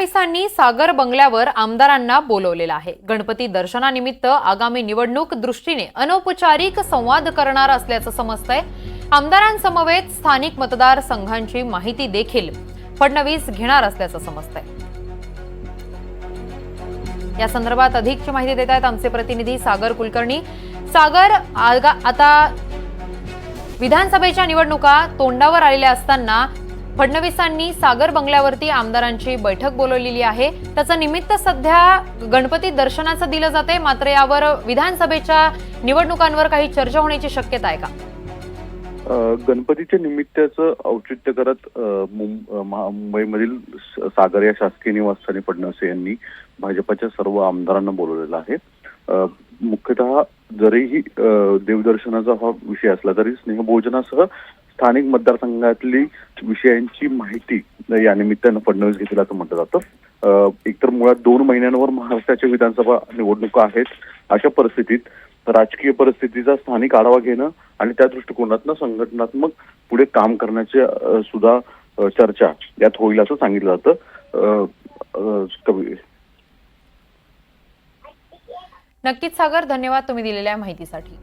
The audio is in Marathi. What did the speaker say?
फडणवीसांनी सागर बंगल्यावर आमदारांना बोलवलेलं आहे. गणपती दर्शनानिमित्त आगामी निवडणूक दृष्टीने अनौपचारिक संवाद करणार असल्याचं समजतंय. आमदारांसमवेत स्थानिक मतदार संघांची माहिती देखील फडणवीस घेणार असल्याचं समजतंय. या संदर्भात अधिकची माहिती देत आहेत आमचे प्रतिनिधी सागर कुलकर्णी. सागर आगा- आता विधानसभेच्या निवडणुका तोंडावर आलेल्या असताना फडणवीसांनी सागर बंगल्यावरती आमदारांची बैठक बोलवलेली आहे. त्याचं निमित्त सध्या गणपती दर्शनाचं दिलं जाते मात्र यावर विधानसभेच्या निवडणुकांवर काही चर्चा होण्याची शक्यता आहे का? गणपतीच्या निमित्ताचं औचित्य करत मुंबईमधील सागर या शासकीय निवासस्थानी फडणवीस यांनी भाजपाच्या सर्व आमदारांना बोलवलेलं आहे. मुख्यतः जरीही देवदर्शनाचा हा विषय असला तरी स्नेहभोजनासह स्थानिक मतदारसंघातली विषयांची माहिती या निमित्तानं फडणवीस घेतील असं म्हटलं जातं. एकतर मुळात दोन महिन्यांवर महाराष्ट्राच्या विधानसभा निवडणुका आहेत अशा परिस्थितीत राजकीय परिस्थितीचा स्थानिक आढावा घेणं आणि त्या दृष्टिकोनातनं संघटनात्मक पुढे काम करण्याच्या सुद्धा चर्चा यात होईल असं सांगितलं जातं. कवी नक्कीच सागर धन्यवाद तुम्ही दिलेल्या माहितीसाठी.